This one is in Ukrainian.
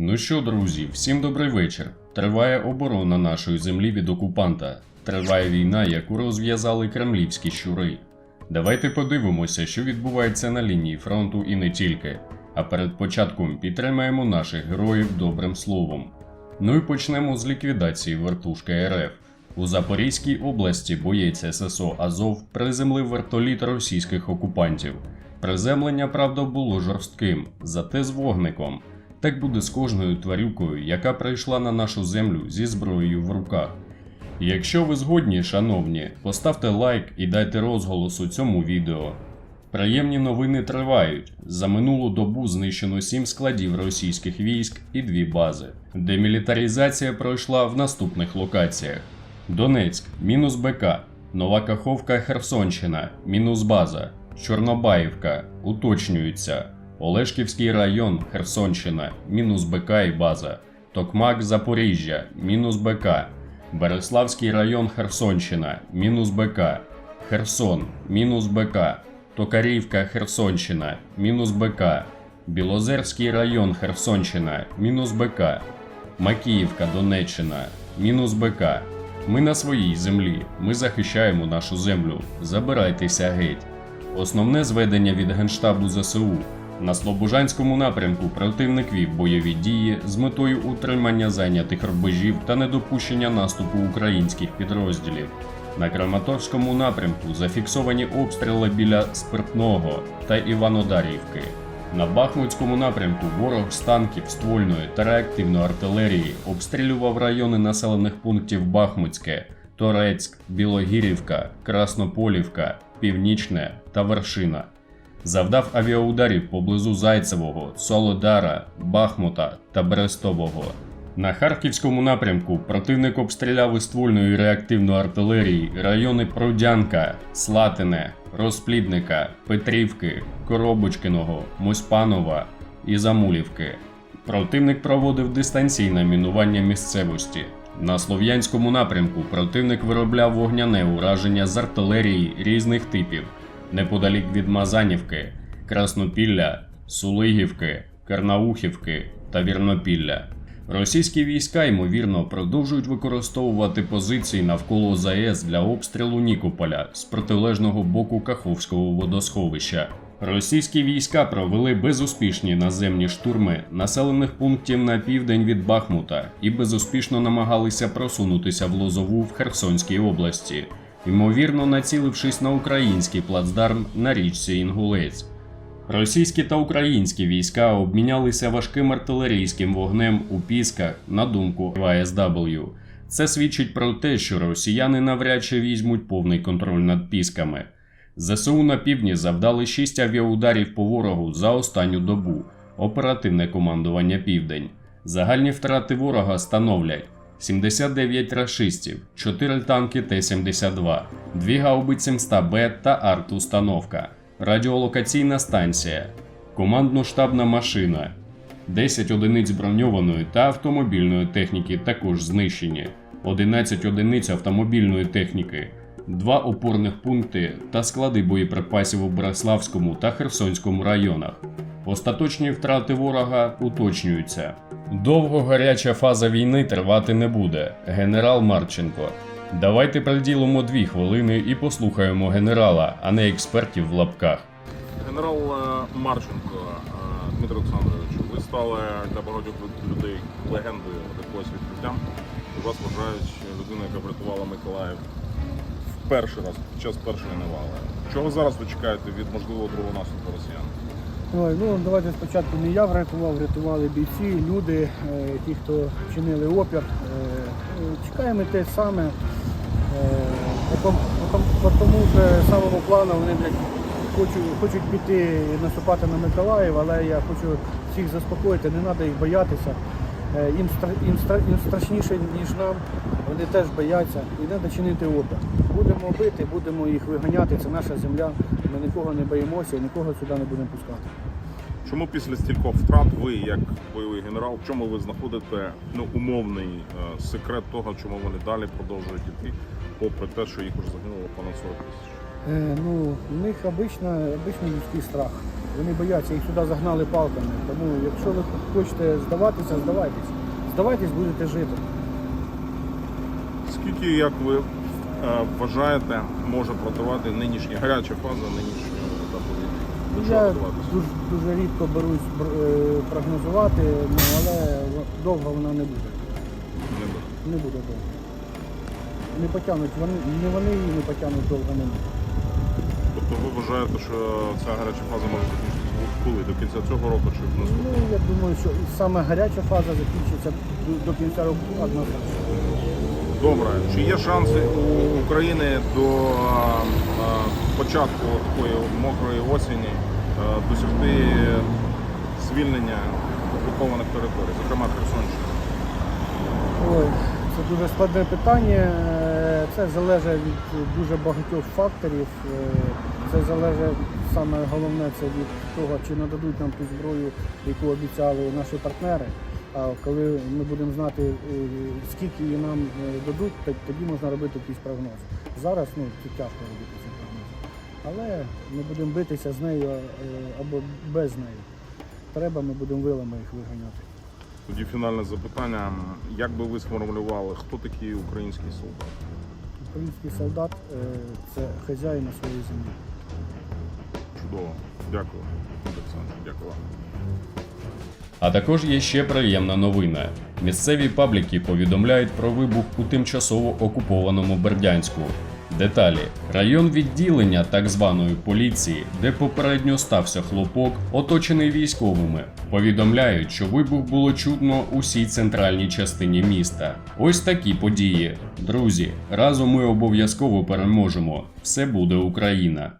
Ну що, друзі, всім добрий вечір. Триває оборона нашої землі від окупанта. Триває війна, яку розв'язали кремлівські щури. Давайте подивимося, що відбувається на лінії фронту і не тільки. А перед початком підтримаємо наших героїв добрим словом. Ну і почнемо з ліквідації вертушки РФ. У Запорізькій області боєць ССО Азов приземлив вертоліт російських окупантів. Приземлення, правда, було жорстким, зате з вогником. Так буде з кожною тварюкою, яка прийшла на нашу землю зі зброєю в руках. Якщо ви згодні, шановні, поставте лайк і дайте розголос у цьому відео. Приємні новини тривають. За минулу добу знищено 7 складів російських військ і 2 бази. Демілітаризація пройшла в наступних локаціях: Донецьк, мінус БК, Нова Каховка, Херсонщина, мінус база, Чорнобаївка, уточнюється, Олешківський район, Херсонщина, мінус БК і база, Токмак, Запоріжжя, мінус БК, Береславський район, Херсонщина, мінус БК, Херсон, мінус БК, Токарівка, Херсонщина, мінус БК, Білозерський район, Херсонщина, мінус БК, Макіївка, Донеччина, мінус БК. Ми на своїй землі, ми захищаємо нашу землю. Забирайтеся геть. Основне зведення від Генштабу ЗСУ. На Слобожанському напрямку противник вів бойові дії з метою утримання зайнятих рубежів та недопущення наступу українських підрозділів. На Краматорському напрямку зафіксовані обстріли біля Спиртного та Іванодарівки. На Бахмутському напрямку ворог з танків, ствольної та реактивної артилерії обстрілював райони населених пунктів Бахмутське, Торецьк, Білогірівка, Краснополівка, Північне та Вершина. Завдав авіаударів поблизу Зайцевого, Солодара, Бахмута та Берестового. На Харківському напрямку противник обстріляв із ствольної реактивної артилерії райони Прудянка, Слатине, Розплідника, Петрівки, Коробочкиного, Муспанова і Замулівки. Противник проводив дистанційне мінування місцевості. На Слов'янському напрямку противник виробляв вогняне ураження з артилерії різних типів неподалік від Мазанівки, Краснопілля, Сулигівки, Карнаухівки та Вірнопілля. Російські війська, ймовірно, продовжують використовувати позиції навколо ЗАЕС для обстрілу Нікополя з протилежного боку Каховського водосховища. Російські війська провели безуспішні наземні штурми населених пунктів на південь від Бахмута і безуспішно намагалися просунутися в Лозову в Херсонській області, ймовірно націлившись на український плацдарм на річці Інгулець. Російські та українські війська обмінялися важким артилерійським вогнем у Пісках, на думку ВСW. Це свідчить про те, що росіяни навряд чи візьмуть повний контроль над Пісками. ЗСУ на півдні завдали 6 авіаударів по ворогу за останню добу. Оперативне командування Південь. Загальні втрати ворога становлять 79 рашистів, 4 танки Т-72, 2 гаубиці МСТА-Б та арт-установка, радіолокаційна станція, командно-штабна машина, 10 одиниць броньованої та автомобільної техніки також знищені, 11 одиниць автомобільної техніки, 2 опорних пункти та склади боєприпасів у Браславському та Херсонському районах. Остаточні втрати ворога уточнюються. Довго гаряча фаза війни тривати не буде. Генерал Марченко. Давайте приділимо дві хвилини і послухаємо генерала, а не експертів в лапках. Генерал е, Марченко е, Дмитро Олександрович, ви стали для багатьох людей легендою якогось відкриттям. Вас вважають людиною, яка врятувала Миколаїв перший раз, під час першої навали. Чого зараз ви чекаєте від можливого другого наступу росіян? Ой, ну давайте спочатку не я врятував, врятували бійці, люди, е, ті, хто чинили опір. Е, Чекаємо те саме. Е, по по По тому ж самому плану вони блядь, хочуть, хочуть піти наступати на Миколаїв, але я хочу всіх заспокоїти, не треба їх боятися. Е, Їм, стра- їм, стра- їм страшніше, ніж нам, вони теж бояться і треба чинити опір. Будемо бити, будемо їх виганяти, це наша земля, ми нікого не боїмося і нікого сюди не будемо пускати. Чому після стількох втрат ви, як бойовий генерал, в чому ви знаходите ну, умовний е, секрет того, чому вони далі продовжують йти, попри те, що їх вже загинуло понад 40 тисяч? Е, ну, у них обично, обично людський страх. Вони бояться, їх сюди загнали палками. Тому якщо ви хочете здаватися, здавайтесь. Здавайтесь, будете жити. Скільки, як ви вважаєте, може противати нинішня гаряча фаза нинішнього етапу війни? Я дуже, дуже рідко берусь е, прогнозувати, ну, але довго вона не буде. Не буде. Не буде довго. Не потягнуть, вони, не вони її не потягнуть довго не буде. Тобто ви вважаєте, що ця гаряча фаза може закінчитися коли? До кінця цього року чи в наступному? Ну, я думаю, що саме гаряча фаза закінчиться до- до кінця року однозначно. Добре, чи є шанси у України до початку такої мокрої осені досягти звільнення окупованих територій, зокрема Херсонщини? Ой, це дуже складне питання. Е, Це залежить від дуже багатьох факторів. Е, Це залежить саме головне це від того, чи нададуть нам ту зброю, яку обіцяли наші партнери. А коли ми будемо знати, е, скільки її нам е, дадуть, тоді можна робити якийсь прогноз. Зараз ну, це тяжко робити цей прогноз. Але ми будемо битися з нею е, або без неї. Треба, ми будемо вилами їх виганяти. Тоді фінальне запитання. Як би ви сформулювали, хто такий український солдат? Український солдат це хазяїн на своїй землі. Чудово. Дякую, Олександр. Дякую вам. А також є ще приємна новина. Місцеві пабліки повідомляють про вибух у тимчасово окупованому Бердянську. Деталі: район відділення так званої поліції, де попередньо стався хлопок, оточений військовими. Повідомляють, що вибух було чутно усій центральній частині міста. Ось такі події. Друзі, разом ми обов'язково переможемо. Все буде Україна.